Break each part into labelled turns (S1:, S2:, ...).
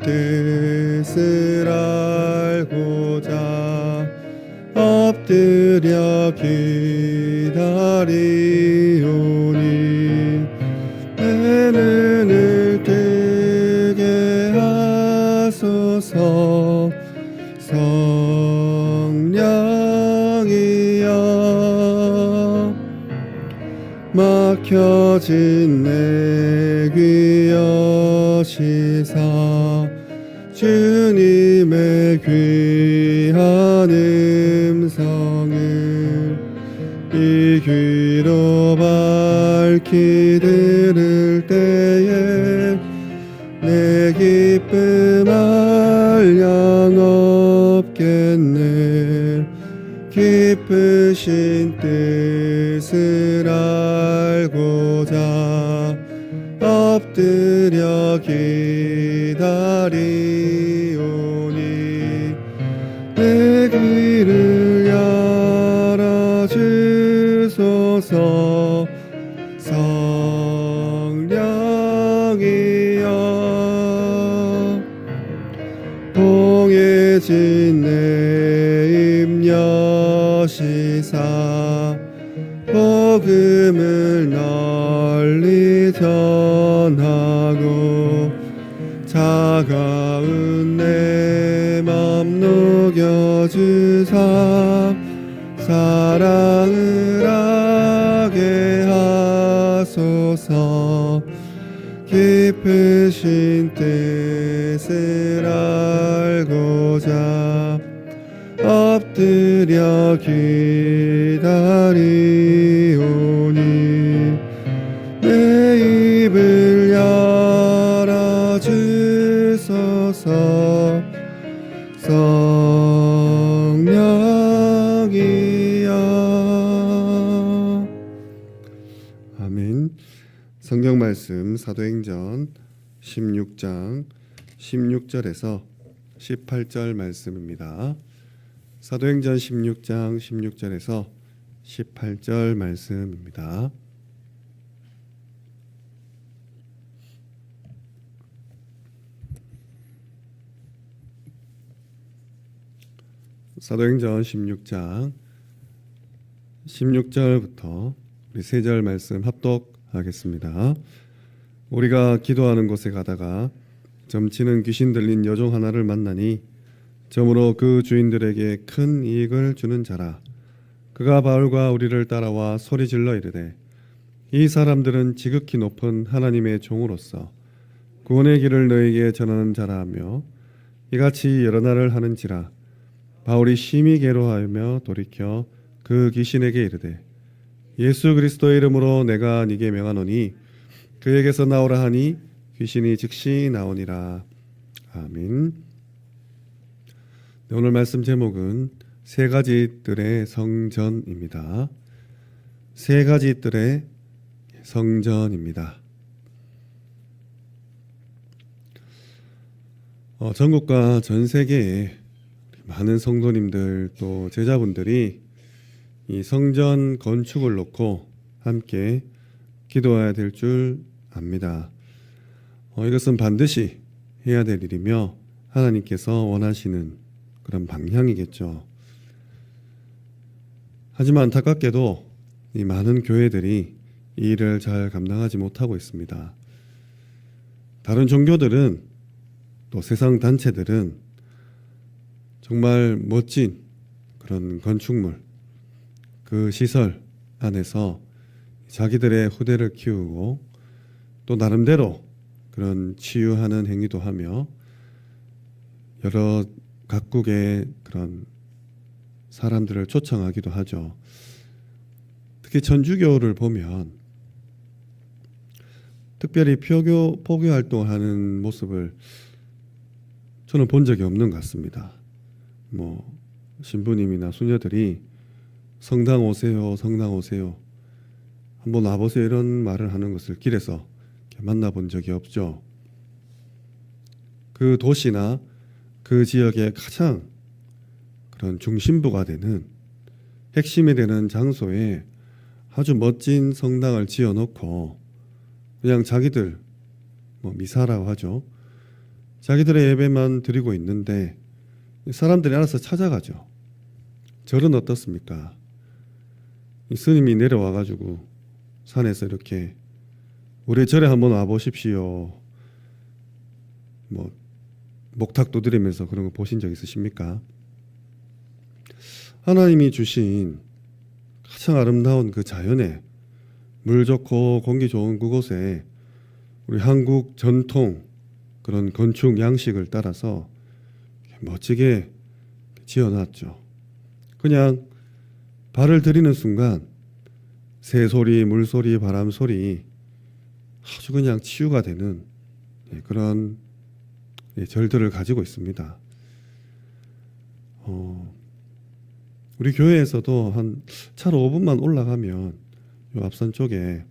S1: 뜻을 알고자 엎드려 기다리오니 내 눈을 뜨게 하소서. 성령이여 막혀진 내 귀여 시사 주님의 귀한 음성을 이 귀로 밝히 들을 때에 내 기쁨 알량 없겠네. 깊으신 뜻을 알고자 엎드려 기다리오니 내 귀를 열어주소서. 성령이여 봉해진 내 임여시사 복음을 널리 전하고 차가운 내 맘 녹여주사 사랑을 하게 하소서. 깊으신 뜻을 알고자 엎드려 기다리 성령이여 아멘 성경 말씀 사도행전 16장 16절에서 18절 말씀입니다. 사도행전 16장 16절에서 18절 말씀입니다. 사도행전 16장 16절부터 우리 세 절 말씀 합독하겠습니다. 우리가 기도하는 곳에 가다가 점치는 귀신 들린 여종 하나를 만나니 점으로 그 주인들에게 큰 이익을 주는 자라. 그가 바울과 우리를 따라와 소리 질러 이르되 이 사람들은 지극히 높은 하나님의 종으로서 구원의 길을 너에게 전하는 자라 하며 이같이 여러 날을 하는지라 바울이 심히 괴로하며 돌이켜 그 귀신에게 이르되 예수 그리스도의 이름으로 내가 네게 명하노니 그에게서 나오라 하니 귀신이 즉시 나오니라. 아멘. 네, 오늘 말씀 제목은 세 가지 뜰의 성전입니다. 세 가지 뜰의 성전입니다. 어, 전국과 전 세계에 많은 성도님들 또 제자분들이 이 성전 건축을 놓고 함께 기도해야 될 줄 압니다. 어, 이것은 반드시 해야 될 일이며 하나님께서 원하시는 그런 방향이겠죠. 하지만 안타깝게도 이 많은 교회들이 이 일을 잘 감당하지 못하고 있습니다. 다른 종교들은 또 세상 단체들은 정말 멋진 그런 건축물, 그 시설 안에서 자기들의 후대를 키우고 또 나름대로 그런 치유하는 행위도 하며 여러 각국의 그런 사람들을 초청하기도 하죠. 특히 천주교를 보면 특별히 표교 포교 활동을 하는 모습을 저는 본 적이 없는 것 같습니다. 뭐 신부님이나 수녀들이 성당 오세요, 성당 오세요, 한번 와보세요 이런 말을 하는 것을 길에서 만나본 적이 없죠. 그 도시나 그 지역의 가장 그런 중심부가 되는 핵심이 되는 장소에 아주 멋진 성당을 지어놓고 그냥 자기들 뭐 미사라고 하죠. 자기들의 예배만 드리고 있는데 사람들이 알아서 찾아가죠. 절은 어떻습니까? 이 스님이 내려와 가지고 산에서 이렇게 우리 절에 한번 와 보십시오. 뭐 목탁도 드리면서 그런 거 보신 적 있으십니까? 하나님이 주신 가장 아름다운 그 자연에 물 좋고 공기 좋은 그곳에 우리 한국 전통 그런 건축 양식을 따라서 멋지게 지어놨죠. 그냥 발을 들이는 순간 새 소리, 물 소리, 바람 소리 아주 그냥 치유가 되는 예, 그런 예, 절들을 가지고 있습니다. 어, 우리 교회에서도 한 차로 5분만 올라가면 요 앞산 쪽에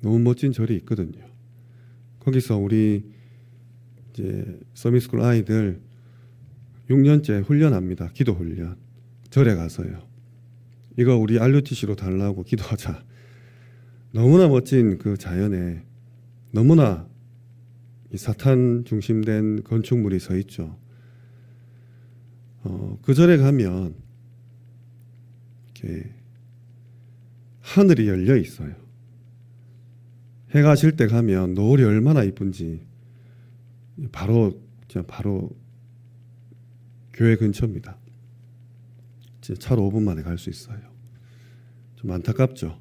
S1: 너무 멋진 절이 있거든요. 거기서 우리 이제 서미스쿨 아이들 6년째 훈련합니다. 기도 훈련. 절에 가서요. 이거 우리 RUTC로 달라고 기도하자. 너무나 멋진 그 자연에 너무나 이 사탄 중심된 건축물이 서 있죠. 어, 그 절에 가면 이렇게 하늘이 열려 있어요. 해가 질 때 가면 노을이 얼마나 이쁜지 바로 그냥 바로 교회 근처입니다. 진짜 차로 5분 만에 갈 수 있어요. 좀 안타깝죠.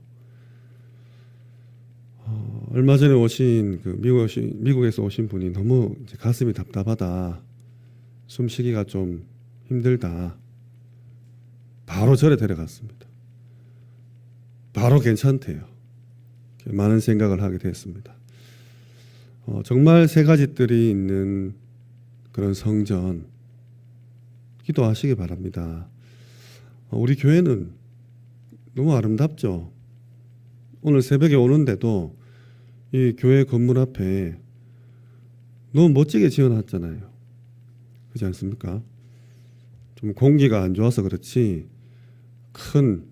S1: 어, 얼마 전에 오신 그 미국 오신, 미국에서 오신 분이 너무 가슴이 답답하다. 숨쉬기가 좀 힘들다. 바로 절에 데려갔습니다. 바로 괜찮대요. 많은 생각을 하게 됐습니다. 어, 정말 세 가지 뜰이 있는 그런 성전 기도하시기 바랍니다. 어, 우리 교회는 너무 아름답죠. 오늘 새벽에 오는데도 이 교회 건물 앞에 너무 멋지게 지어놨잖아요. 그렇지 않습니까? 좀 공기가 안 좋아서 그렇지 큰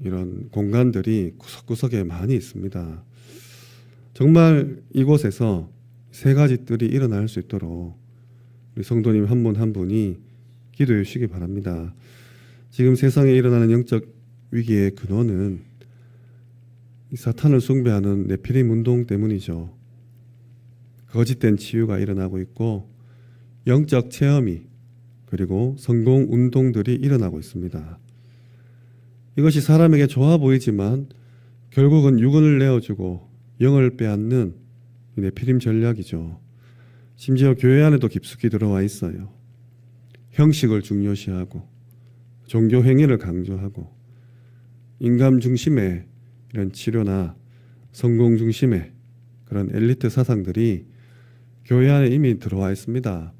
S1: 이런 공간들이 구석구석에 많이 있습니다. 정말 이곳에서 세 가지 뜰이 일어날 수 있도록 우리 성도님 한 분한 분이 기도해 주시기 바랍니다. 지금 세상에 일어나는 영적 위기의 근원은 이 사탄을 숭배하는 네피림 운동 때문이죠. 거짓된 치유가 일어나고 있고 영적 체험이 그리고 성공 운동들이 일어나고 있습니다. 이것이 사람에게 좋아 보이지만 결국은 육은을 내어주고 영을 빼앗는 네피림 전략이죠. 심지어 교회 안에도 깊숙이 들어와 있어요. 형식을 중요시하고 종교 행위를 강조하고 인간 중심의 이런 치료나 성공 중심의 그런 엘리트 사상들이 교회 안에 이미 들어와 있습니다.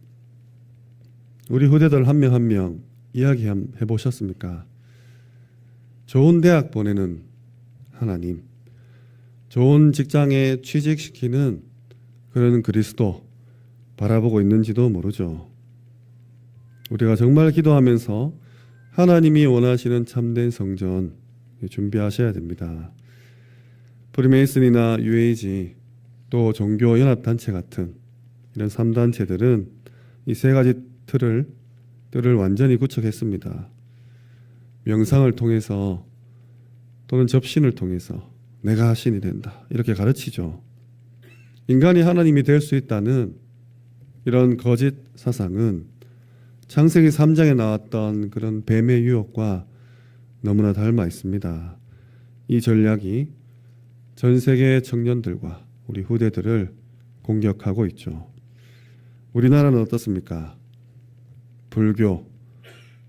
S1: 우리 후대들 한 명 한명 이야기 해 보셨습니까? 좋은 대학 보내는 하나님, 좋은 직장에 취직시키는 그런 그리스도 바라보고 있는지도 모르죠. 우리가 정말 기도하면서 하나님이 원하시는 참된 성전 준비하셔야 됩니다. 프리메이슨이나 UAG 또 종교 연합 단체 같은 이런 3단체들은 이 세 가지 틀을 뜰을 완전히 구축했습니다. 명상을 통해서 또는 접신을 통해서 내가 신이 된다. 이렇게 가르치죠. 인간이 하나님이 될 수 있다는 이런 거짓 사상은 창세기 3장에 나왔던 그런 뱀의 유혹과 너무나 닮아 있습니다. 이 전략이 전 세계 청년들과 우리 후대들을 공격하고 있죠. 우리나라는 어떻습니까? 불교,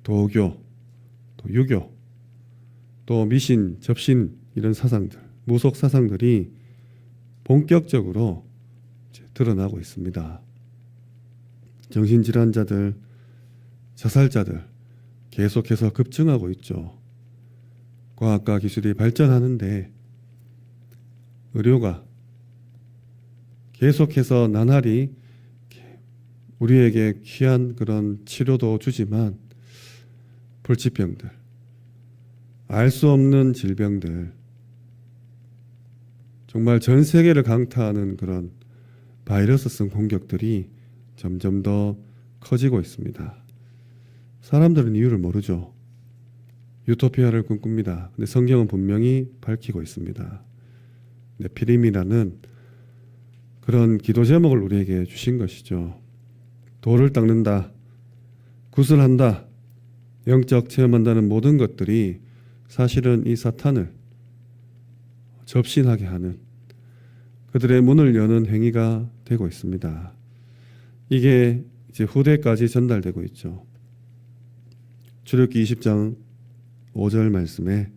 S1: 도교, 또 유교, 또 미신, 접신 이런 사상들, 무속 사상들이 본격적으로 드러나고 있습니다. 정신질환자들, 자살자들 계속해서 급증하고 있죠. 과학과 기술이 발전하는데 의료가 계속해서 나날이 우리에게 귀한 그런 치료도 주지만 불치병들, 알 수 없는 질병들, 정말 전 세계를 강타하는 그런 바이러스성 공격들이 점점 더 커지고 있습니다. 사람들은 이유를 모르죠. 유토피아를 꿈꿉니다. 근데 성경은 분명히 밝히고 있습니다. 네피림이라는 그런 기도 제목을 우리에게 주신 것이죠. 돌을 닦는다, 구슬한다, 영적 체험한다는 모든 것들이 사실은 이 사탄을 접신하게 하는 그들의 문을 여는 행위가 되고 있습니다. 이게 이제 후대까지 전달되고 있죠. 출애굽기 20장 5절 말씀에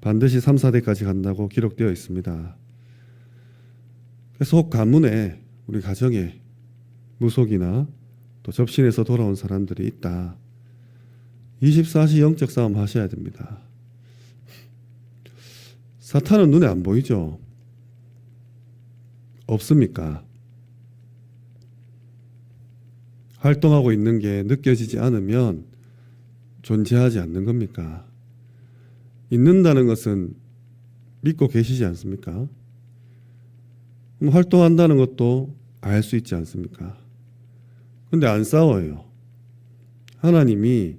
S1: 반드시 3, 4대까지 간다고 기록되어 있습니다. 속 가문에 우리 가정에 무속이나 또 접신에서 돌아온 사람들이 있다. 24시 영적 싸움 하셔야 됩니다. 사탄은 눈에 안 보이죠? 없습니까? 활동하고 있는 게 느껴지지 않으면 존재하지 않는 겁니까? 있는다는 것은 믿고 계시지 않습니까? 활동한다는 것도 알 수 있지 않습니까? 근데 안 싸워요. 하나님이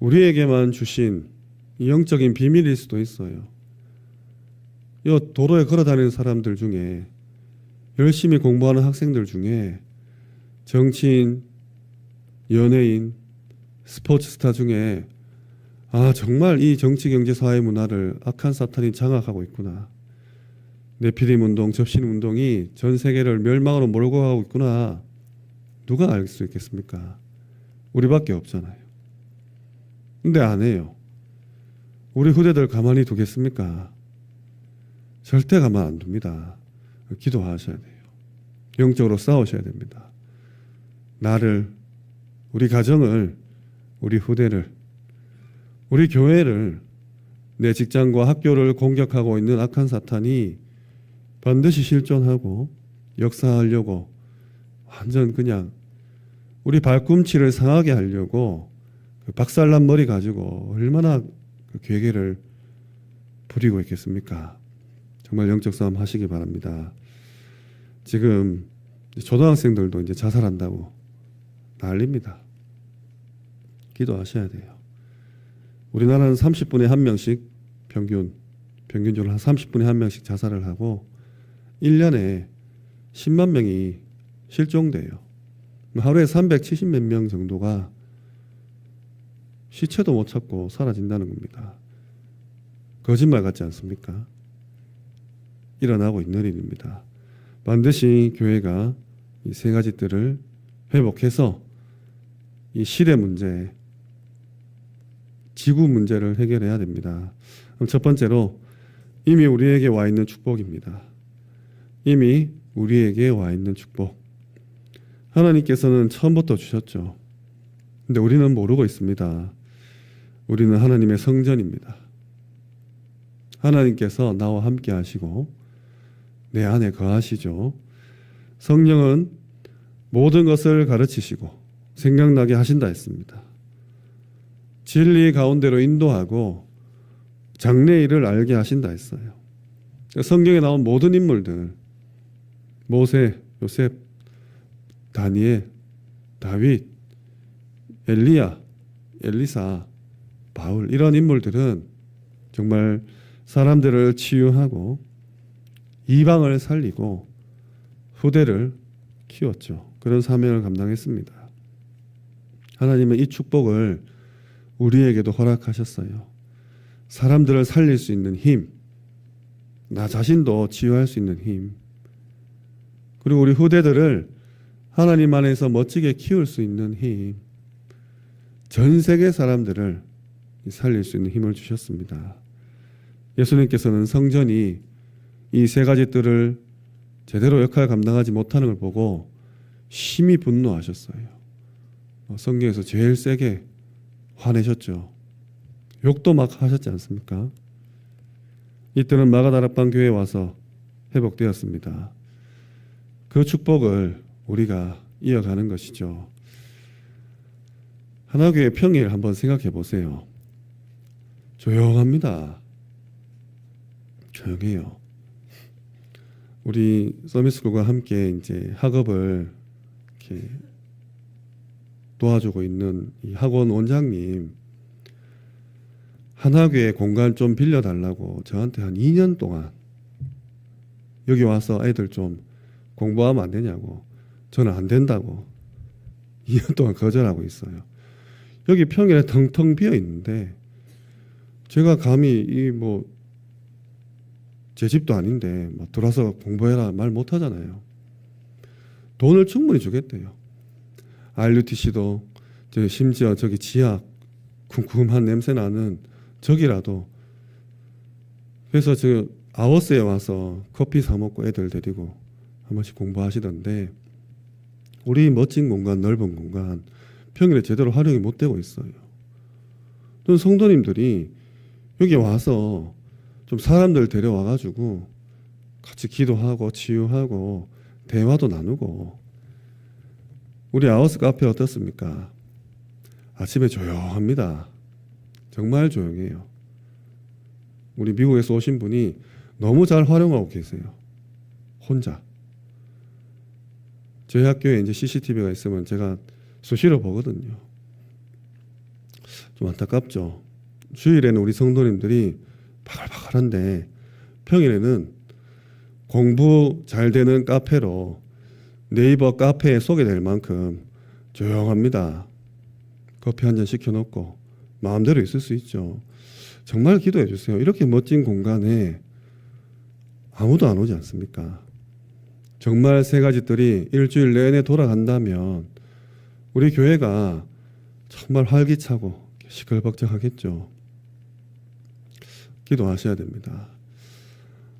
S1: 우리에게만 주신 이 영적인 비밀일 수도 있어요. 이 도로에 걸어 다니는 사람들 중에 열심히 공부하는 학생들 중에 정치인, 연예인, 스포츠 스타 중에 아 정말 이 정치 경제 사회 문화를 악한 사탄이 장악하고 있구나. 네피림 운동, 접신 운동이 전 세계를 멸망으로 몰고 가고 있구나. 누가 알 수 있겠습니까? 우리밖에 없잖아요. 근데 안 해요. 우리 후대들 가만히 두겠습니까? 절대 가만 안 둡니다. 기도하셔야 돼요. 영적으로 싸우셔야 됩니다. 나를, 우리 가정을, 우리 후대를, 우리 교회를, 내 직장과 학교를 공격하고 있는 악한 사탄이 반드시 실존하고 역사하려고 완전 그냥 우리 발꿈치를 상하게 하려고 그 박살난 머리 가지고 얼마나 그 괴계를 부리고 있겠습니까? 정말 영적 싸움 하시기 바랍니다. 지금 초등학생들도 이제 자살한다고 난립니다. 기도하셔야 돼요. 우리나라는 30분에 한 명씩 평균 평균적으로 한 30분에 한 명씩 자살을 하고 1년에 10만 명이 실종돼요. 하루에 370 몇 명 정도가 시체도 못 찾고 사라진다는 겁니다. 거짓말 같지 않습니까? 일어나고 있는 일입니다. 반드시 교회가 이 세 가지 뜰을 회복해서 이 시대 문제, 지구 문제를 해결해야 됩니다. 첫 번째로 이미 우리에게 와 있는 축복입니다. 이미 우리에게 와 있는 축복. 하나님께서는 처음부터 주셨죠. 근데 우리는 모르고 있습니다. 우리는 하나님의 성전입니다. 하나님께서 나와 함께 하시고 내 안에 거하시죠. 성령은 모든 것을 가르치시고 생각나게 하신다 했습니다. 진리 가운데로 인도하고 장래 일을 알게 하신다 했어요. 성경에 나온 모든 인물들 모세, 요셉, 다니엘, 다윗, 엘리야, 엘리사, 바울 이런 인물들은 정말 사람들을 치유하고 이방을 살리고 후대를 키웠죠. 그런 사명을 감당했습니다. 하나님은 이 축복을 우리에게도 허락하셨어요. 사람들을 살릴 수 있는 힘, 나 자신도 치유할 수 있는 힘, 그리고 우리 후대들을 하나님 안에서 멋지게 키울 수 있는 힘, 전 세계 사람들을 살릴 수 있는 힘을 주셨습니다. 예수님께서는 성전이 이 세 가지 뜰을 제대로 역할을 감당하지 못하는 걸 보고 심히 분노하셨어요. 어, 성경에서 제일 세게 화내셨죠. 욕도 막 하셨지 않습니까? 이때는 마가다락방 교회에 와서 회복되었습니다. 그 축복을 우리가 이어가는 것이죠. 하나교회 평일 한번 생각해 보세요. 조용합니다. 조용해요. 우리 서미스쿨과 함께 이제 학업을 이렇게 도와주고 있는 이 학원 원장님 하나교회 공간 좀 빌려달라고 저한테 한 2년 동안 여기 와서 애들 좀 공부하면 안 되냐고 저는 안 된다고 2년 동안 거절하고 있어요. 여기 평일에 텅텅 비어 있는데 제가 감히 이 뭐 제 집도 아닌데 뭐 들어와서 공부해라 말 못하잖아요. 돈을 충분히 주겠대요. RUTC도 저 심지어 저기 지하 쿰쿰한 냄새 나는 저기라도 그래서 저 아워스에 와서 커피 사 먹고 애들 데리고 한 번씩 공부하시던데 우리 멋진 공간 넓은 공간 평일에 제대로 활용이 못 되고 있어요. 또 성도님들이 여기 와서 좀 사람들 데려와 가지고 같이 기도하고 치유하고 대화도 나누고 우리 아워스 카페 어떻습니까? 아침에 조용합니다. 정말 조용해요. 우리 미국에서 오신 분이 너무 잘 활용하고 계세요. 혼자. 저희 학교에 이제 CCTV가 있으면 제가 수시로 보거든요. 좀 안타깝죠. 주일에는 우리 성도님들이 바글바글한데 평일에는 공부 잘 되는 카페로 네이버 카페에 소개될 만큼 조용합니다. 커피 한 잔 시켜놓고 마음대로 있을 수 있죠. 정말 기도해 주세요. 이렇게 멋진 공간에 아무도 안 오지 않습니까? 정말 세 가지 뜰이 일주일 내내 돌아간다면 우리 교회가 정말 활기차고 시끌벅적하겠죠. 기도하셔야 됩니다.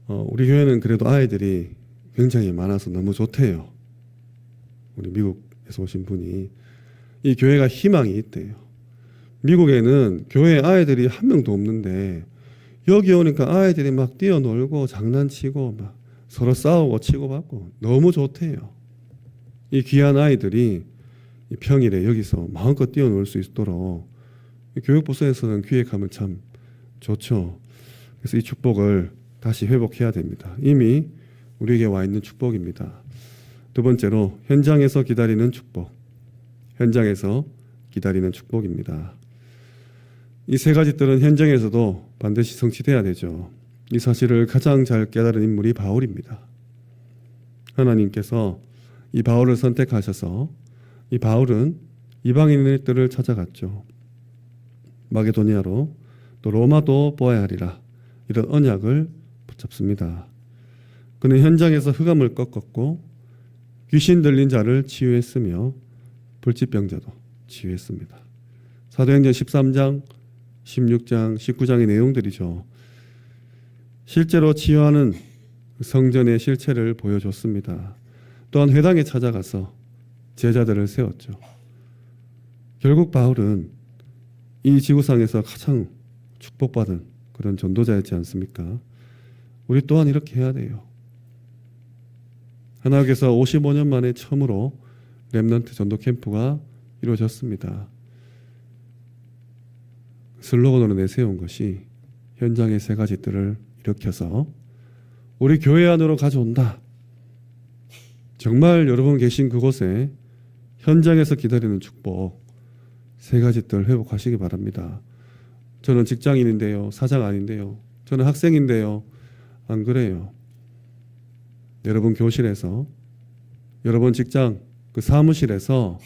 S1: 어, 우리 교회는 그래도 아이들이 굉장히 많아서 너무 좋대요. 우리 미국에서 오신 분이 이 교회가 희망이 있대요. 미국에는 교회 아이들이 한 명도 없는데 여기 오니까 아이들이 막 뛰어놀고 장난치고 막 서로 싸우고 치고받고 너무 좋대요. 이 귀한 아이들이 이 평일에 여기서 마음껏 뛰어놀 수 있도록 이 교육부서에서는 기획하면 참 좋죠. 그래서 이 축복을 다시 회복해야 됩니다. 이미 우리에게 와 있는 축복입니다. 두 번째로 현장에서 기다리는 축복. 현장에서 기다리는 축복입니다. 이 세 가지 뜰은 현장에서도 반드시 성취돼야 되죠. 이 사실을 가장 잘 깨달은 인물이 바울입니다. 하나님께서 이 바울을 선택하셔서 이 바울은 이방인들을 찾아갔죠. 마게도니아로 또 로마도 보아야 하리라 이런 언약을 붙잡습니다. 그는 현장에서 흑암을 꺾었고 귀신 들린 자를 치유했으며 불치병자도 치유했습니다. 사도행전 13장, 16장, 19장의 내용들이죠. 실제로 치유하는 성전의 실체를 보여줬습니다. 또한 회당에 찾아가서 제자들을 세웠죠. 결국 바울은 이 지구상에서 가장 축복받은 그런 전도자였지 않습니까? 우리 또한 이렇게 해야 돼요. 하나님께서 55년 만에 처음으로 렘넌트 전도 캠프가 이루어졌습니다. 슬로건으로 내세운 것이 현장의 세 가지 뜰을 일으켜서 우리 교회 안으로 가져온다. 정말 여러분 계신 그곳에 현장에서 기다리는 축복 세 가지 뜰 회복하시기 바랍니다. 저는 직장인인데요. 사장 아닌데요. 저는 학생인데요. 안 그래요. 여러분 교실에서 여러분 직장 그 사무실에서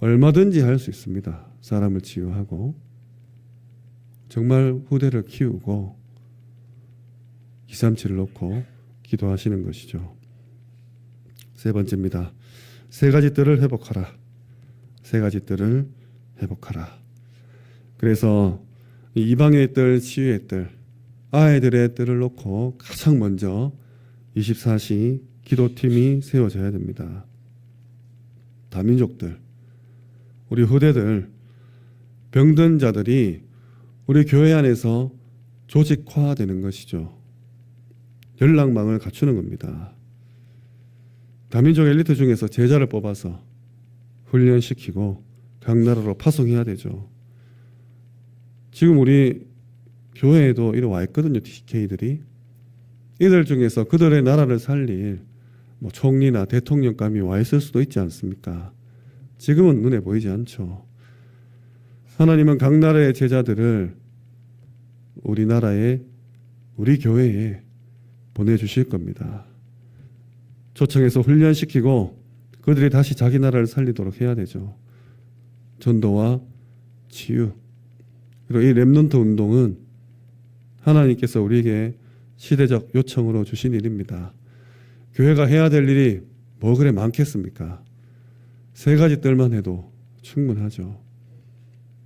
S1: 얼마든지 할 수 있습니다. 사람을 치유하고 정말 후대를 키우고 237을 놓고 기도하시는 것이죠. 세 번째입니다. 세 가지 뜰을 회복하라. 세 가지 뜰을 회복하라. 그래서 이 이방의 뜰, 치유의 뜰, 아이들의 뜰을 놓고 가장 먼저 24시 기도팀이 세워져야 됩니다. 다민족들, 우리 후대들, 병든 자들이 우리 교회 안에서 조직화되는 것이죠. 연락망을 갖추는 겁니다. 다민족 엘리트 중에서 제자를 뽑아서 훈련시키고 각 나라로 파송해야 되죠. 지금 우리 교회에도 이래 와 있거든요. TK들이. 이들 중에서 그들의 나라를 살릴 뭐 총리나 대통령감이 와 있을 수도 있지 않습니까? 지금은 눈에 보이지 않죠. 하나님은 각 나라의 제자들을 우리나라에 우리 교회에 보내주실 겁니다. 초청해서 훈련시키고 그들이 다시 자기 나라를 살리도록 해야 되죠. 전도와 치유 그리고 이 렘넌트 운동은 하나님께서 우리에게 시대적 요청으로 주신 일입니다. 교회가 해야 될 일이 뭐 그래 많겠습니까? 세 가지 뜰만 해도 충분하죠.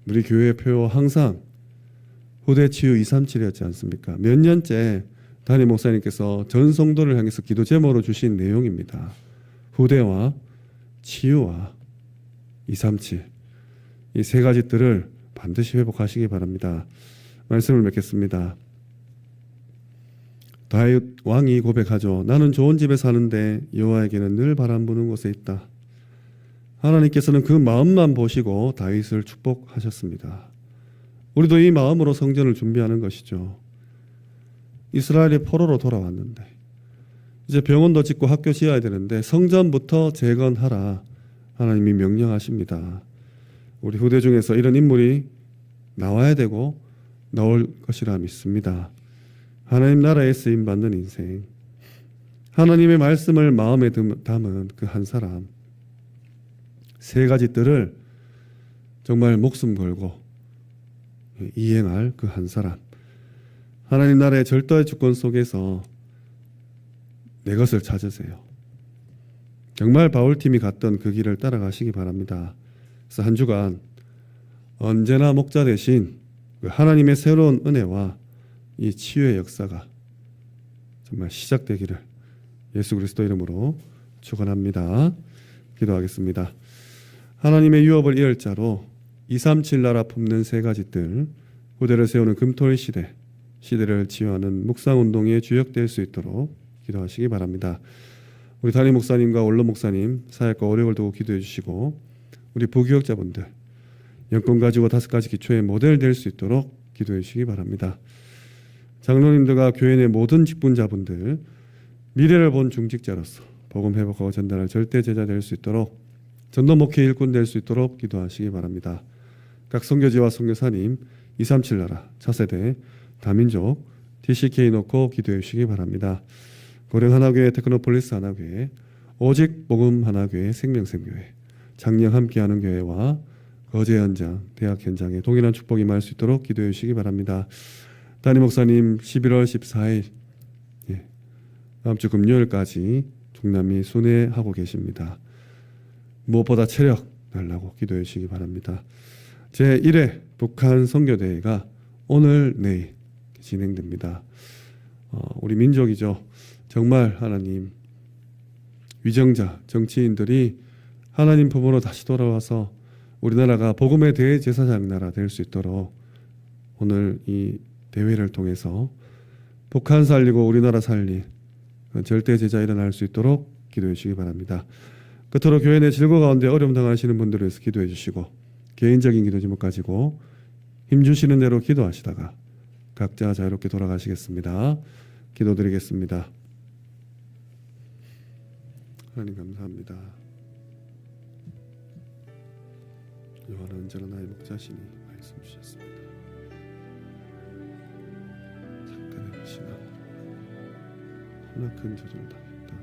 S1: 우리 교회의 표 항상 후대 치유 237이었지 않습니까? 몇 년째 담임 목사님께서 전 성도를 향해서 기도 제목으로 주신 내용입니다. 후대와 치유와 237. 이 세 가지 뜰을 반드시 회복하시기 바랍니다. 말씀을 맺겠습니다. 다윗 왕이 고백하죠. 나는 좋은 집에 사는데 여호와에게는 늘 바람 부는 곳에 있다. 하나님께서는 그 마음만 보시고 다윗을 축복하셨습니다. 우리도 이 마음으로 성전을 준비하는 것이죠. 이스라엘이 포로로 돌아왔는데 이제 병원도 짓고 학교 지어야 되는데 성전부터 재건하라 하나님이 명령하십니다. 우리 후대 중에서 이런 인물이 나와야 되고 나올 것이라 믿습니다. 하나님 나라에 쓰임 받는 인생. 하나님의 말씀을 마음에 담은 그 한 사람. 세 가지 뜰을 정말 목숨 걸고 이행할 그 한 사람. 하나님 나라의 절도의 주권 속에서 내 것을 찾으세요. 정말 바울팀이 갔던 그 길을 따라가시기 바랍니다. 그래서 한 주간 언제나 목자 대신 그 하나님의 새로운 은혜와 이 치유의 역사가 정말 시작되기를 예수 그리스도 이름으로 축원합니다. 기도하겠습니다. 하나님의 유업을 이을 자로 237 나라 품는 세 가지 뜰 후대를 세우는 금토일 시대 시대를 치유하는 묵상 운동에 주역될 수 있도록 기도하시기 바랍니다. 우리 담임 목사님과 원로 목사님 사역과 오력을 두고 기도해 주시고 우리 부교역자분들 연권 가지고 다섯 가지 기초의 모델 될 수 있도록 기도해 주시기 바랍니다. 장로님들과 교회 내 모든 직분자분들 미래를 본 중직자로서 복음 회복하고 전달할 절대 제자 될 수 있도록 전도 목회 일꾼 될 수 있도록 기도하시기 바랍니다. 각 선교지와 선교사님 237 나라 차세대 다민족 TCK 놓고 기도해 주시기 바랍니다. 고령 하나교회 테크노폴리스 하나교회 오직 복음 하나교회 생명샘교회 장령 함께하는 교회와 거제 현장 대학 현장에 동일한 축복이 임할 수 있도록 기도해 주시기 바랍니다. 담임 목사님 11월 14일 예, 다음 주 금요일까지 중남미 순회하고 계십니다. 무엇보다 체력 달라고 기도해 주시기 바랍니다. 제 1회 북한 선교대회가 오늘 내일 진행됩니다. 어, 우리 민족이죠. 정말 하나님 위정자 정치인들이 하나님 품으로 다시 돌아와서 우리나라가 복음의 대제사장 나라 될 수 있도록 오늘 이 대회를 통해서 북한 살리고 우리나라 살리 절대 제자 일어날 수 있도록 기도해 주시기 바랍니다. 끝으로 교회 내 질고 가운데 어려움 당하시는 분들을 위해서 기도해 주시고 개인적인 기도 제목 가지고 힘 주시는 대로 기도하시다가 각자 자유롭게 돌아가시겠습니다. 기도드리겠습니다. 하나님 감사합니다. 여호와는 언제나 나의 목자시니 말씀 주셨습니다. 잠깐의 신앙 너무나 큰 저주를 당했다.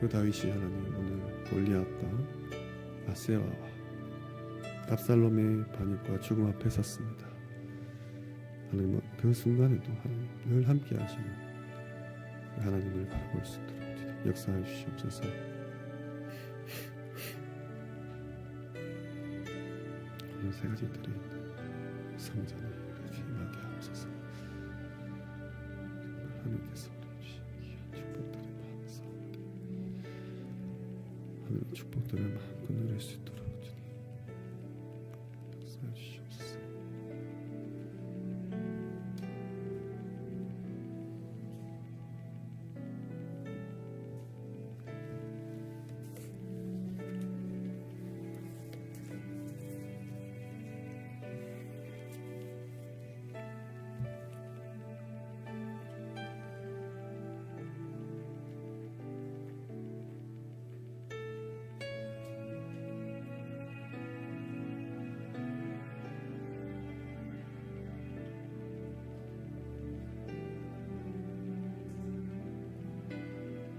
S1: 그 다윗이 하나님 오늘 골리앗과 아세와와 압살롬의 반역과 죽음 앞에 섰습니다. 하나님 그 순간에도 하나님 늘 함께 하시는 하나님을 바라볼 수 있도록 역사해 주시옵소서. 오늘 세 가지 들이 성전에 하나님께서 축복들을 마음껏 누릴 수 있도록